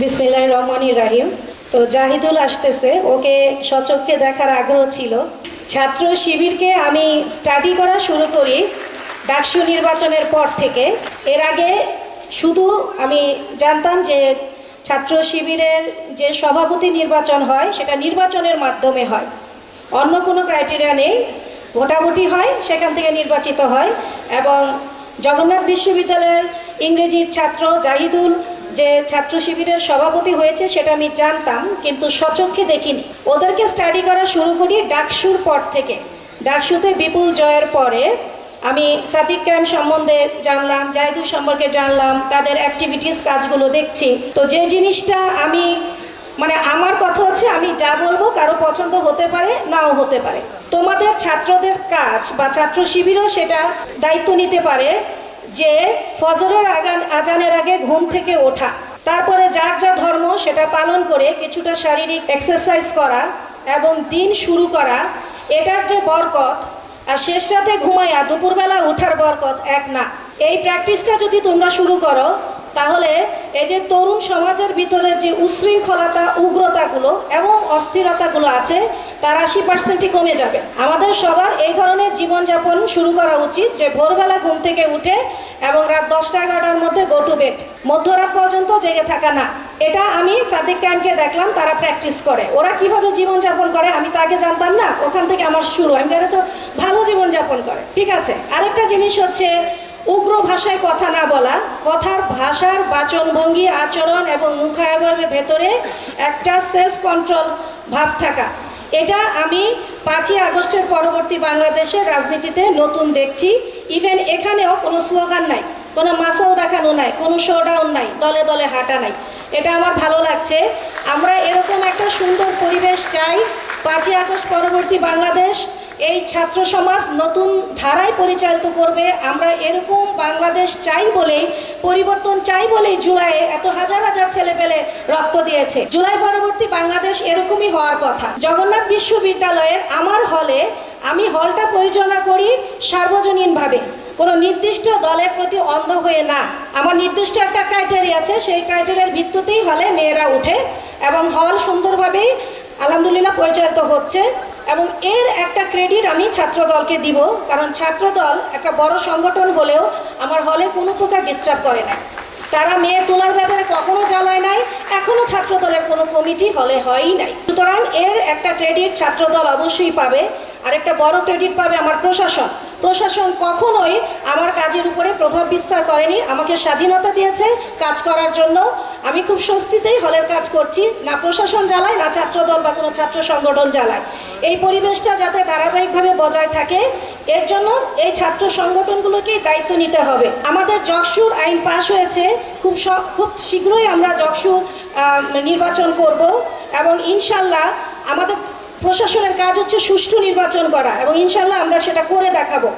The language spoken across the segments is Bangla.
বিসমিল্লাহ রহমান রাহিম। তো জাহিদুল আসতেছে, ওকে সচক্ষে দেখার আগ্রহ ছিল। ছাত্র শিবিরকে আমি স্টাডি করা শুরু করি ডাকসু নির্বাচনের পর থেকে। এর আগে শুধু আমি জানতাম যে ছাত্র শিবিরের যে সভাপতি নির্বাচন হয়, সেটা নির্বাচনের মাধ্যমে হয়। অন্য কোনো ক্রাইটেরিয়া নেই। ভোটাভুটি হয়, সেখান থেকে নির্বাচিত হয় এবং জগন্নাথ বিশ্ববিদ্যালয়ের ইংরেজির ছাত্র জাহিদুল যে ছাত্র শিবিরের সভাপতি হয়েছে সেটা আমি জানতাম, কিন্তু সচক্ষে দেখিনি। ওদেরকে স্টাডি করা শুরু করি ডাকসুর পর থেকে। ডাকসুতে বিপুল জয়ের পরে আমি সাদিক ক্যাম্প সম্বন্ধে জানলাম, জাহিদুল সম্পর্কে জানলাম, তাদের অ্যাক্টিভিটিস কাজগুলো দেখছি। তো যে জিনিসটা আমি মানে আমার কথা হচ্ছে আমি যা বলব কারও পছন্দ হতে পারে, নাও হতে পারে। তোমাদের ছাত্রদের কাজ বা ছাত্র শিবিরও সেটা দায়িত্ব নিতে পারে যে ফজরের আগান আজানের আগে ঘুম থেকে ওঠা। তারপরে যার যা ধর্ম সেটা পালন করে কিছুটা শারীরিক এক্সারসাইজ করা এবং দিন শুরু করা, এটার যে বরকত, আর শেষ রাতে ঘুমাইয়া দুপুরবেলা উঠার বরকত এক না। এই প্র্যাকটিসটা যদি তোমরা শুরু করো তাহলে এই যে তরুণ সমাজের ভিতরে যে উশৃঙ্খলতা, উগ্রতাগুলো এবং অস্থিরতাগুলো আছে, তার আশি পার্সেন্টই কমে যাবে। আমাদের সবার এই ধরনের জীবনযাপন শুরু করা উচিত যে ভোরবেলা ঘুম থেকে উঠে এবং রাত দশটা এগারোটার মধ্যে গো টু বেড মধ্যরাত পর্যন্ত জেগে থাকা না। এটা আমি সাদিক ক্যাম্পকে দেখলাম, তারা প্র্যাকটিস করে। ওরা কীভাবে জীবনযাপন করে আমি তো আগে জানতাম না। ওখান থেকে আমার শুরু। আমি তো ভালো জীবনযাপন করে। ঠিক আছে? আরেকটা জিনিস হচ্ছে উগ্র ভাষায় কথা না বলা, কথার ভাষার বাচনভঙ্গি, আচরণ এবং মুখায়বের ভেতরে একটা সেলফ কন্ট্রোল ভাব থাকা। এটা আমি পাঁচই আগস্টের পরবর্তী বাংলাদেশের রাজনীতিতে নতুন দেখছি। ইভেন এখানেও কোনো স্লোগান নাই, কোনো মাসল দেখানো নাই, কোনো শোডাউন নাই, দলে দলে হাঁটা নাই। এটা আমার ভালো লাগছে। আমরা এরকম একটা সুন্দর পরিবেশ চাই, পাঁচই আগস্ট পরবর্তী বাংলাদেশ। এই ছাত্র সমাজ নতুন ধারায় পরিচালিত করবে। আমরা এরকম বাংলাদেশ চাই বলেই পরিবর্তন চাই বলেই জুলাইয়ে এত হাজার হাজার ছেলে পেলে রক্ত দিয়েছে। জুলাই পরবর্তী বাংলাদেশ এরকমই হওয়ার কথা। জগন্নাথ বিশ্ববিদ্যালয়ের আমার হলে আমি হলটা পরিচালনা করি সার্বজনীনভাবে। কোনো নির্দিষ্ট দলের প্রতি অন্ধ হয়ে না। আমার নির্দিষ্ট একটা ক্রাইটেরিয়া আছে, সেই ক্রাইটেরিয়ার ভিত্তিতেই হলে মেয়েরা উঠে এবং হল সুন্দরভাবেই আলহামদুলিল্লাহ পরিচালিত হচ্ছে। এবং এর একটা ক্রেডিট আমি ছাত্রদলকে দিব, কারণ ছাত্রদল একটা বড় সংগঠন হলেও আমার হলে কোনো প্রকার ডিস্টার্ব করে না। তারা মেয়ে তোলার ব্যাপারে কখনো জ্বালায় নাই, এখনও ছাত্রদলের কোনো কমিটি হলে হয়ই নাই। সুতরাং এর একটা ক্রেডিট ছাত্রদল অবশ্যই পাবে, আর একটা বড় ক্রেডিট পাবে আমার প্রশাসন। প্রশাসন কখনোই আমার কাজের উপরে প্রভাব বিস্তার করেনি, আমাকে স্বাধীনতা দিয়েছে কাজ করার জন্য। আমি খুব স্বস্তিতেই হলের কাজ করছি, না প্রশাসন জ্বালায়, না ছাত্রদল বা কোনো ছাত্র সংগঠন জ্বালায়। এই পরিবেশটা যাতে ধারাবাহিকভাবে বজায় থাকে, এর জন্য এই ছাত্র সংগঠনগুলোকেই দায়িত্ব নিতে হবে। আমাদের জকসুর আইন পাশ হয়েছে, খুব খুব শীঘ্রই আমরা জকসু নির্বাচন করব এবং ইনশাল্লাহ আমাদের প্রশাসনের কাজ হচ্ছে সুষ্ঠু নির্বাচন করা এবং ইনশাল্লাহ আমরা সেটা করে দেখাবো।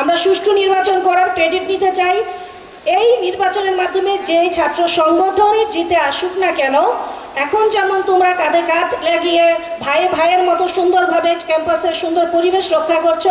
আমরা সুষ্ঠু নির্বাচন করার ক্রেডিট নিতে চাই। এই নির্বাচনের মাধ্যমে যে ছাত্র সংগঠনই জিতে আসুক না কেন এখন যেমন তোমরা কাঁধে কাঁধ লাগিয়ে ভাইয়ে ভাইয়ের মতো সুন্দরভাবে ক্যাম্পাসের সুন্দর পরিবেশ রক্ষা করছ,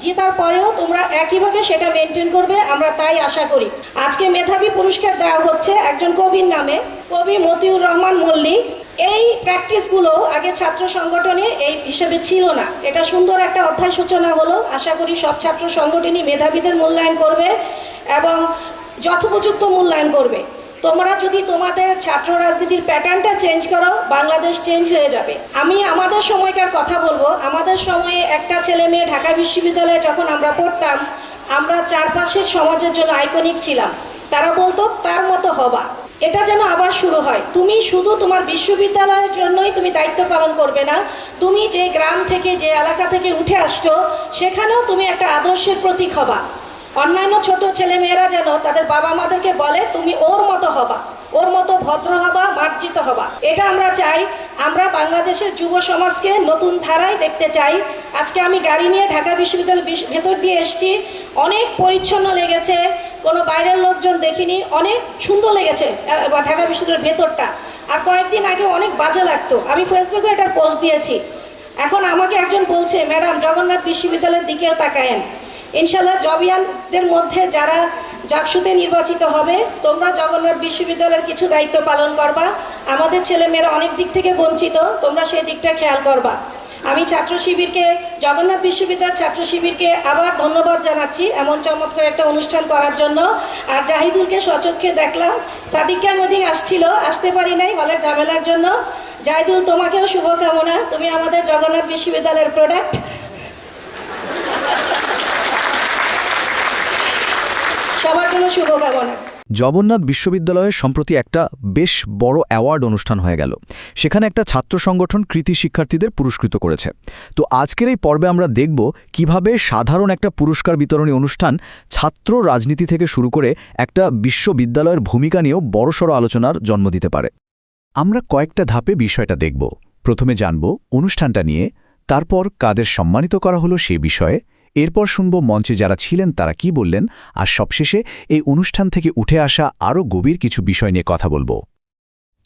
জিতার পরেও তোমরা একইভাবে সেটা মেনটেন করবে, আমরা তাই আশা করি। আজকে মেধাবী পুরস্কার দেওয়া হচ্ছে একজন কবির নামে, কবি মতিউর রহমান মল্লিক। এই প্র্যাকটিসগুলো আগে ছাত্র সংগঠনে এই হিসেবে ছিল না। এটা সুন্দর একটা অধ্যায় সূচনা হলো। আশা করি সব ছাত্র সংগঠনই মেধাবীদের মূল্যায়ন করবে এবং যথোপযুক্ত মূল্যায়ন করবে। তোমরা যদি তোমাদের ছাত্র রাজনীতির প্যাটার্নটা চেঞ্জ করো, বাংলাদেশ চেঞ্জ হয়ে যাবে। আমি আমাদের সময়কার কথা বলব। আমাদের সময়ে একটা ছেলে মেয়ে ঢাকা বিশ্ববিদ্যালয়ে যখন আমরা পড়তাম, আমরা চারপাশের সমাজের জন্য আইকনিক ছিলাম। তারা বলতো, তার মতো হবা। এটা যেন আবার শুরু হয়। তুমি শুধু তোমার বিশ্ববিদ্যালয়ের জন্যই তুমি দায়িত্ব পালন করবে না, তুমি যে গ্রাম থেকে, যে এলাকা থেকে উঠে আসছো, সেখানেও তুমি একটা আদর্শের প্রতীক হবা। অন্যান্য ছোট ছেলে মেয়েরা যেন তাদের বাবা মাদেরকে বলে, তুমি ওর মতো হবা, ওর মতো ভদ্র হবা, মার্জিত হবা। এটা আমরা চাই। আমরা বাংলাদেশের যুব সমাজকে নতুন ধারায় দেখতে চাই। আজকে আমি গাড়ি নিয়ে ঢাকা বিশ্ববিদ্যালয় বিশ- ভেতর দিয়ে এসেছি। অনেক পরিচ্ছন্ন লেগেছে। কোনো বাইরের লোকজন দেখিনি। অনেক সুন্দর লেগেছে ঢাকা বিশ্ববিদ্যালয়ের ভেতরটা। আর কয়েকদিন আগে অনেক বাজে লাগতো। আমি ফেসবুকে এটার পোস্ট দিয়েছি। এখন আমাকে একজন বলছে, ম্যাডাম, জগন্নাথ বিশ্ববিদ্যালয়ের দিকেও তাকায়েন। ইনশাল্লাহ জবিয়ানদের মধ্যে যারা জাকসুতে নির্বাচিত হবে, তোমরা জগন্নাথ বিশ্ববিদ্যালয়ের কিছু দায়িত্ব পালন করবা। আমাদের ছেলেমেয়েরা অনেক দিক থেকে বঞ্চিত, তোমরা সেই দিকটা খেয়াল করবা। আমি ছাত্র শিবিরকে, জগন্নাথ বিশ্ববিদ্যালয়ের ছাত্র শিবিরকে আবার ধন্যবাদ জানাচ্ছি এমন চমৎকার একটা অনুষ্ঠান করার জন্য। আর জাহিদুলকে সচক্ষে দেখলাম সাদিকা মদিন আসছিল, আসতে পারি নাই হলের ঝামেলার জন্য। জাহিদুল, তোমাকেও শুভকামনা, তুমি আমাদের জগন্নাথ বিশ্ববিদ্যালয়ের প্রোডাক্ট সবার জন্য শুভকামনা। জগন্নাথ বিশ্ববিদ্যালয়ে সম্প্রতি একটা বেশ বড় অ্যাওয়ার্ড অনুষ্ঠান হয়ে গেল। সেখানে একটা ছাত্র সংগঠন কৃতি শিক্ষার্থীদের পুরস্কৃত করেছে। তো আজকের এই পর্বে আমরা দেখব কীভাবে সাধারণ একটা পুরস্কার বিতরণী অনুষ্ঠান ছাত্র রাজনীতি থেকে শুরু করে একটা বিশ্ববিদ্যালয়ের ভূমিকা নিয়েও বড়সড় আলোচনার জন্ম দিতে পারে। আমরা কয়েকটা ধাপে বিষয়টা দেখব। প্রথমে জানব অনুষ্ঠানটা নিয়ে, তারপর কাদের সম্মানিত করা হলো সে বিষয়ে এরপর শুনব মঞ্চে যারা ছিলেন তারা কি বললেন, আর সবশেষে এই অনুষ্ঠান থেকে উঠে আসা আরও গভীর কিছু বিষয় নিয়ে কথা বলব।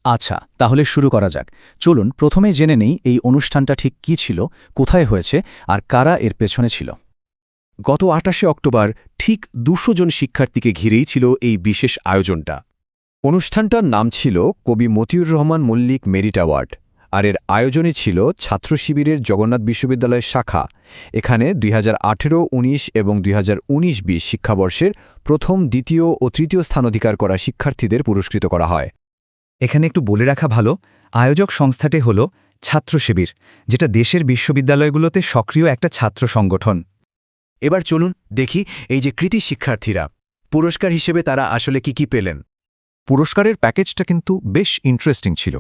আচ্ছা তাহলে শুরু করা যাক। চলুন, প্রথমে জেনে নেই এই অনুষ্ঠানটা ঠিক কি ছিল, কোথায় হয়েছে, আর কারা এর পেছনে ছিল। গত আটাশে অক্টোবর ঠিক দুশো জন শিক্ষার্থীকে ঘিরেই ছিল এই বিশেষ আয়োজনটা। অনুষ্ঠানটার নাম ছিল কবি মতিউর রহমান মল্লিক মেরিট অ্যাওয়ার্ড। আর এর আয়োজনে ছিল ছাত্র শিবিরের জগন্নাথ বিশ্ববিদ্যালয়ের শাখা। এখানে দুই হাজার এবং দুই হাজার শিক্ষাবর্ষের প্রথম, দ্বিতীয় ও তৃতীয় স্থান অধিকার করা শিক্ষার্থীদের পুরস্কৃত করা হয়। এখানে একটু বলে রাখা ভালো, আয়োজক সংস্থাটি হল ছাত্র শিবির, যেটা দেশের বিশ্ববিদ্যালয়গুলোতে সক্রিয় একটা ছাত্র সংগঠন। এবার চলুন দেখি এই যে কৃতি শিক্ষার্থীরা, পুরস্কার হিসেবে তারা আসলে কি কি পেলেন। পুরস্কারের প্যাকেজটা কিন্তু বেশ ইন্টারেস্টিং ছিল।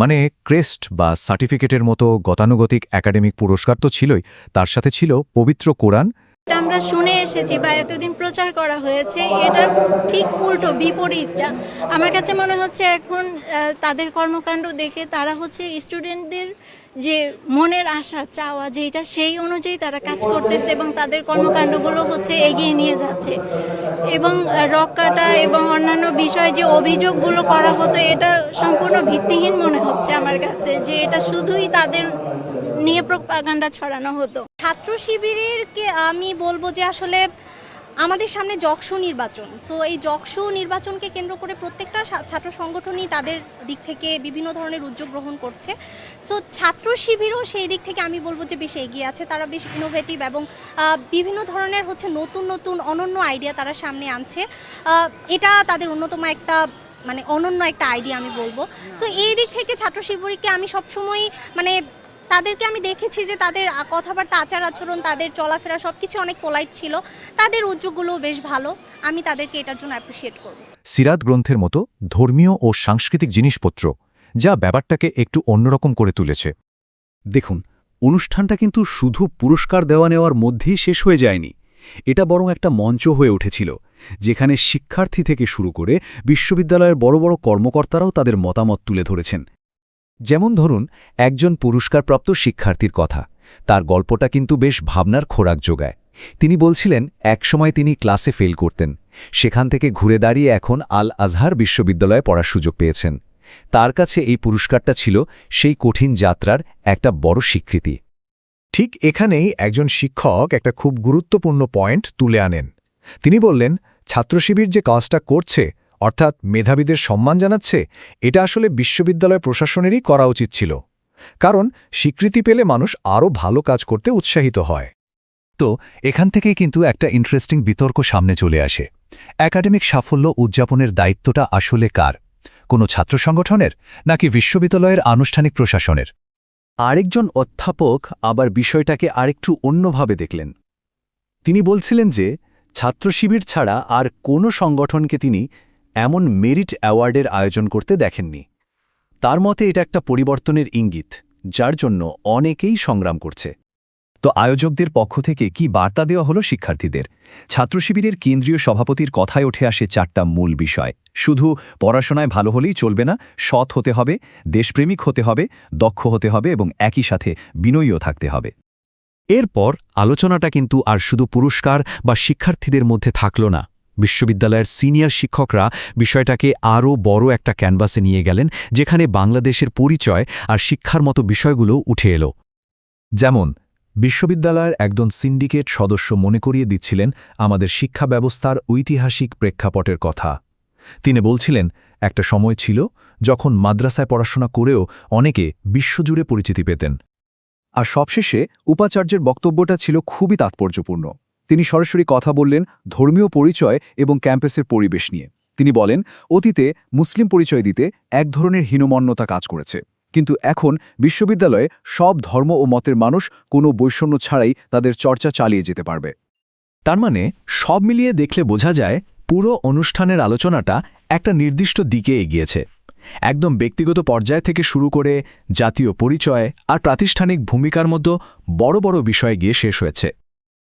মানে ক্রেস্ট বা সার্টিফিকেটের মতো গতানুগতিক একাডেমিক পুরস্কার তো ছিলই, তার সাথে ছিল পবিত্র কোরআন। আমরা শুনে এসেছি বা এতদিন প্রচার করা হয়েছে, এটার ঠিক উল্টো বিপরীতটা। আমার কাছে মনে হচ্ছে এখন তাদের কর্মকাণ্ড দেখে তারা হচ্ছে স্টুডেন্টদের যে মনের আশা চাওয়া যেটা সেই অনুযায়ী তারা কাজ করতেছে এবং তাদের কর্মকাণ্ডগুলো হচ্ছে এগিয়ে নিয়ে যাচ্ছে। এবং আহ, রক এবং অন্যান্য বিষয়ে যে অভিযোগগুলো করা হতো এটা সম্পূর্ণ ভিত্তিহীন মনে হচ্ছে আমার কাছে যে এটা শুধুই তাদের নিয়ে প্রোপাগান্ডা ছড়ানো হতো। ছাত্র শিবিরেরকে আমি বলব যে আসলে আমাদের সামনে যকসু নির্বাচন। সো এই যকসু নির্বাচনকে কেন্দ্র করে প্রত্যেকটা ছাত্র সংগঠনই তাদের দিক থেকে বিভিন্ন ধরনের উদ্যোগ গ্রহণ করছে। সো ছাত্র শিবিরও সেই দিক থেকে আমি বলব যে বেশ এগিয়ে আছে। তারা বেশ ইনোভেটিভ এবং বিভিন্ন ধরনের হচ্ছে নতুন নতুন, অনন্য আইডিয়া তারা সামনে আনছে। এটা তাদের অন্যতম একটা মানে অনন্য একটা আইডিয়া আমি বলব। সো এই দিক থেকে ছাত্র শিবিরকে আমি সবসময় মানে তাদেরকে আমি দেখেছি যে তাদের কথাবার্তা, আচার আচরণ, তাদের চলাফেরা সব কিছু অনেক পোলাইট ছিল। তাদের উদ্যোগগুলোও বেশ ভালো। আমি তাদেরকে এটার জন্য অ্যাপ্রিসিয়েট করব। সিরাত গ্রন্থের মতো ধর্মীয় ও সাংস্কৃতিক জিনিসপত্র, যা ব্যাপারটাকে একটু অন্যরকম করে তুলেছে। দেখুন, অনুষ্ঠানটা কিন্তু শুধু পুরস্কার দেওয়া নেওয়ার মধ্যেই শেষ হয়ে যায়নি। এটা বরং একটা মঞ্চ হয়ে উঠেছিল, যেখানে শিক্ষার্থী থেকে শুরু করে বিশ্ববিদ্যালয়ের বড় বড় কর্মকর্তারাও তাদের মতামত তুলে ধরেছেন। যেমন ধরুন, একজন পুরস্কারপ্রাপ্ত শিক্ষার্থীর কথা। তার গল্পটা কিন্তু বেশ ভাবনার খোরাক যোগায়। তিনি বলছিলেন, একসময় তিনি ক্লাসে ফেল করতেন। সেখান থেকে ঘুরে দাঁড়িয়ে এখন আল আজহার বিশ্ববিদ্যালয়ে পড়ার সুযোগ পেয়েছেন। তার কাছে এই পুরস্কারটা ছিল সেই কঠিন যাত্রার একটা বড় স্বীকৃতি। ঠিক এখানেই একজন শিক্ষক একটা খুব গুরুত্বপূর্ণ পয়েন্ট তুলে আনেন। তিনি বললেন, ছাত্রশিবির যে কাজটা করছে অর্থাৎ মেধাবীদের সম্মান জানাচ্ছে, এটা আসলে বিশ্ববিদ্যালয় প্রশাসনেরই করা উচিত ছিল। কারণ স্বীকৃতি পেলে মানুষ আরও ভালো কাজ করতে উৎসাহিত হয়। তো এখান থেকেই কিন্তু একটা ইন্টারেস্টিং বিতর্ক সামনে চলে আসে। একাডেমিক সাফল্য উদযাপনের দায়িত্বটা আসলে কার? কোনো ছাত্র সংগঠনের, নাকি বিশ্ববিদ্যালয়ের আনুষ্ঠানিক প্রশাসনের? আরেকজন অধ্যাপক আবার বিষয়টাকে আরেকটু অন্যভাবে দেখলেন। তিনি বলছিলেন যে ছাত্র শিবির ছাড়া আর কোনো সংগঠনকে তিনি এমন মেরিট অ্যাওয়ার্ডের আয়োজন করতে দেখেননি। তার মতে এটা একটা পরিবর্তনের ইঙ্গিত, যার জন্য অনেকেই সংগ্রাম করছে। তো আয়োজকদের পক্ষ থেকে কি বার্তা দেওয়া হলো শিক্ষার্থীদের? ছাত্র শিবিরের কেন্দ্রীয় সভাপতির কথায় উঠে আসে চারটা মূল বিষয়। শুধু পড়াশোনায় ভালো হলেই চলবে না, সৎ হতে হবে, দেশপ্রেমিক হতে হবে, দক্ষ হতে হবে এবং একই সাথে বিনয়ীও থাকতে হবে। এরপর আলোচনাটা কিন্তু আর শুধু পুরস্কার বা শিক্ষার্থীদের মধ্যে থাকল না। বিশ্ববিদ্যালয়ের সিনিয়র শিক্ষকরা বিষয়টাকে আরও বড় একটা ক্যানভাসে নিয়ে গেলেন, যেখানে বাংলাদেশের পরিচয় আর শিক্ষার মতো বিষয়গুলো উঠে এলো। যেমন, বিশ্ববিদ্যালয়ের একজন সিন্ডিকেট সদস্য মনে করিয়ে দিচ্ছিলেন আমাদের শিক্ষা ব্যবস্থার ঐতিহাসিক প্রেক্ষাপটের কথা। তিনি বলছিলেন, একটা সময় ছিল যখন মাদ্রাসায় পড়াশোনা করেও অনেকে বিশ্বজুড়ে পরিচিতি পেতেন। আর সবশেষে উপাচার্যের বক্তব্যটা ছিল খুবই তাৎপর্যপূর্ণ। তিনি সরাসরি কথা বললেন ধর্মীয় পরিচয় এবং ক্যাম্পাসের পরিবেশ নিয়ে। তিনি বলেন, অতীতে মুসলিম পরিচয় দিতে এক ধরনের হীনমন্যতা কাজ করেছে। কিন্তু এখন বিশ্ববিদ্যালয়ে সব ধর্ম ও মতের মানুষ কোনো বৈষম্য ছাড়াই তাদের চর্চা চালিয়ে যেতে পারবে। তার মানে সব মিলিয়ে দেখলে বোঝা যায় পুরো অনুষ্ঠানের আলোচনাটা একটা নির্দিষ্ট দিকে এগিয়েছে। একদম ব্যক্তিগত পর্যায় থেকে শুরু করে জাতীয় পরিচয় আর প্রাতিষ্ঠানিক ভূমিকার মধ্যে বড় বড় বিষয়ে গিয়ে শেষ হয়েছে।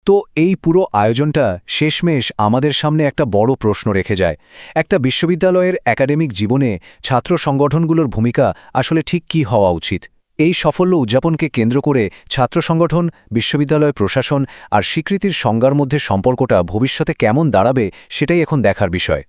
তো এই পুরো আয়োজনটা শেষমেশ আমাদের সামনে একটা বড় প্রশ্ন রেখে যায়। একটা বিশ্ববিদ্যালয়ের একাডেমিক জীবনে ছাত্র সংগঠনগুলোর ভূমিকা আসলে ঠিক কি হওয়া উচিত? এই সাফল্য উদযাপনকে কেন্দ্র করে ছাত্র সংগঠন, বিশ্ববিদ্যালয় প্রশাসন আর স্বীকৃতির সংজ্ঞার মধ্যে সম্পর্কটা ভবিষ্যতে কেমন দাঁড়াবে সেটাই এখন দেখার বিষয়।